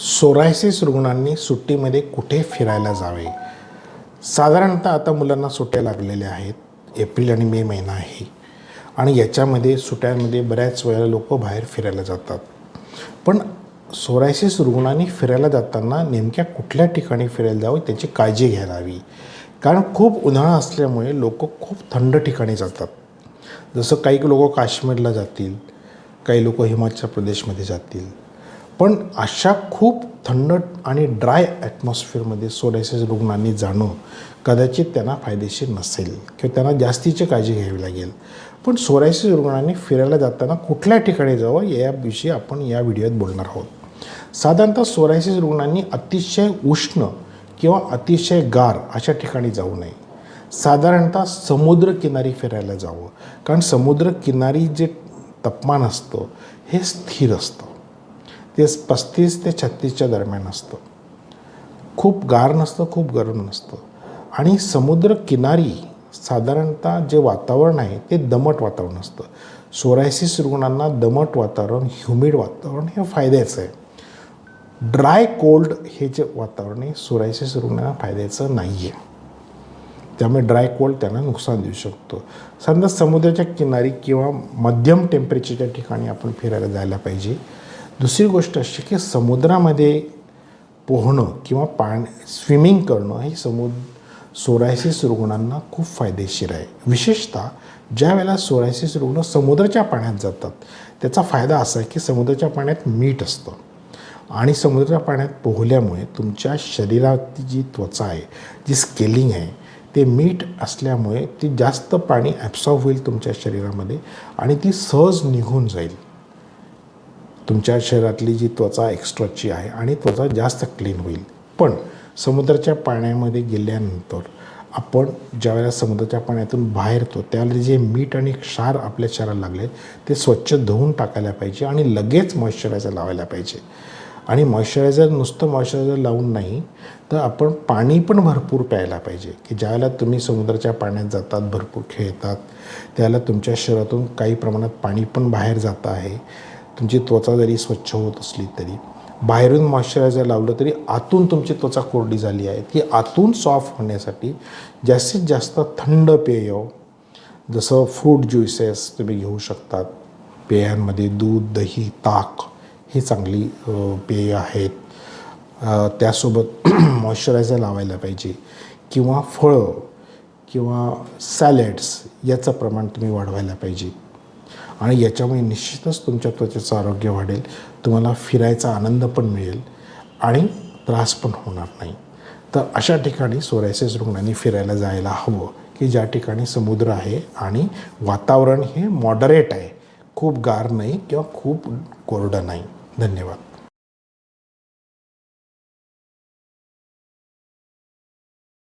Psoriasis रुग्णांनी सुट्टीमध्ये कुठे फिरायला जावे? साधारणतः आता मुलांना सुट्ट्या लागलेल्या आहेत. एप्रिल आणि मे महिना आहे. आणि याच्यामध्ये सुट्ट्यांमध्ये बऱ्याच वेळेला लोक बाहेर फिरायला जातात. पण सोरायसिस रुग्णांनी फिरायला जाताना नेमक्या कुठल्या ठिकाणी फिरायला जावं त्याची काळजी घ्यायला हवी. कारण खूप उन्हाळा असल्यामुळे लोक खूप थंड ठिकाणी जातात. जसं काही लोक काश्मीरला जातील काही लोक हिमाचल प्रदेशमध्ये जातील. पण अशा खूप थंड आणि ड्राय ॲटमॉस्फिअरमध्ये सोरायसिस रुग्णांनी जाणं कदाचित त्यांना फायदेशीर नसेल किंवा त्यांना जास्तीची काळजी घ्यावी लागेल. पण सोरायसिस रुग्णांनी फिरायला जाताना कुठल्या ठिकाणी जावं याविषयी आपण या व्हिडिओत बोलणार आहोत. साधारणतः सोरायसिस रुग्णांनी अतिशय उष्ण किंवा अतिशय गार अशा ठिकाणी जाऊ नये. साधारणतः समुद्रकिनारी फिरायला जावं. कारण समुद्रकिनारी जे तापमान असतं हे स्थिर असतं. ते पस्तीस ते छत्तीसच्या दरम्यान असतं. खूप गार नसतं खूप गरम नसतं. आणि समुद्रकिनारी साधारणतः जे वातावरण आहे ते दमट वातावरण असतं. सोरायसिस रुग्णांना दमट वातावरण ह्युमिड वातावरण हे फायद्याचं आहे. ड्राय कोल्ड हे जे वातावरण आहे सोरायसिस रुग्णांना फायद्याचं नाही आहे त्यामुळे ड्राय कोल्ड त्यांना नुकसान देऊ शकतो. समजा समुद्राच्या किनारी किंवा मध्यम टेम्परेचरच्या ठिकाणी आपण फिरायला जायला पाहिजे. दुसरी गोष्ट अशी की समुद्रामध्ये पोहणं किंवा पाणी स्विमिंग करणं हे समुद्र सोरायसिस रुग्णांना खूप फायदेशीर आहे. विशेषतः ज्या वेळेला सोरायसिस रुग्ण समुद्राच्या पाण्यात जातात त्याचा फायदा असा आहे की समुद्राच्या पाण्यात मीठ असतं. आणि समुद्राच्या पाण्यात पोहल्यामुळे तुमच्या शरीराची जी त्वचा आहे जी स्केलिंग आहे ते मीठ असल्यामुळे ती जास्त पाणी ॲब्सॉर्ब होईल तुमच्या शरीरामध्ये आणि ती सहज निघून जाईल. तुमच्या शरीरातली जी त्वचा एक्स्ट्राची आहे आणि त्वचा जास्त क्लीन होईल. पण समुद्राच्या पाण्यामध्ये गेल्यानंतर आपण ज्यावेळेला समुद्राच्या पाण्यातून बाहेर येतो त्यावेळेला जे मीठ आणि क्षार आपल्या शरीराला लागले ते स्वच्छ धुवून टाकायला पाहिजे आणि लगेच मॉइश्चरायझर लावायला पाहिजे. आणि मॉइश्चरायझर नुसतं मॉइश्चरायझर लावून नाही तर आपण पाणी पण भरपूर प्यायला पाहिजे. की ज्यावेळेला तुम्ही समुद्राच्या पाण्यात जातात भरपूर खेळतात त्यावेळेला तुमच्या शरीरातून काही प्रमाणात पाणी पण बाहेर जातं आहे. तुमची त्वचा जरी स्वच्छ होत असली तरी बाहेरून मॉइश्चरायझर लावलं तरी आतून तुमची त्वचा कोरडी झाली आहे. ती आतून सॉफ्ट होण्यासाठी जास्तीत जास्त थंड पेय जसं फ्रूट ज्युसेस तुम्ही घेऊ शकतात. पेयांमध्ये दूध दही ताक ही चांगली पेय आहेत. त्यासोबत मॉइश्चरायझर लावायला पाहिजे. किंवा फळं किंवा सॅलेड्स याचं प्रमाण तुम्ही वाढवायला पाहिजे. आणि याच्यामुळे निश्चितच तुमच्या त्वचेचं आरोग्य वाढेल. तुम्हाला फिरायचा आनंद पण मिळेल आणि त्रास पण होणार नाही. तर अशा ठिकाणी सोरायसिस रुग्णांनी फिरायला जायला हवं की ज्या ठिकाणी समुद्र आहे आणि वातावरण हे मॉडरेट आहे. खूप गार नाही किंवा खूप कोरडं नाही. धन्यवाद.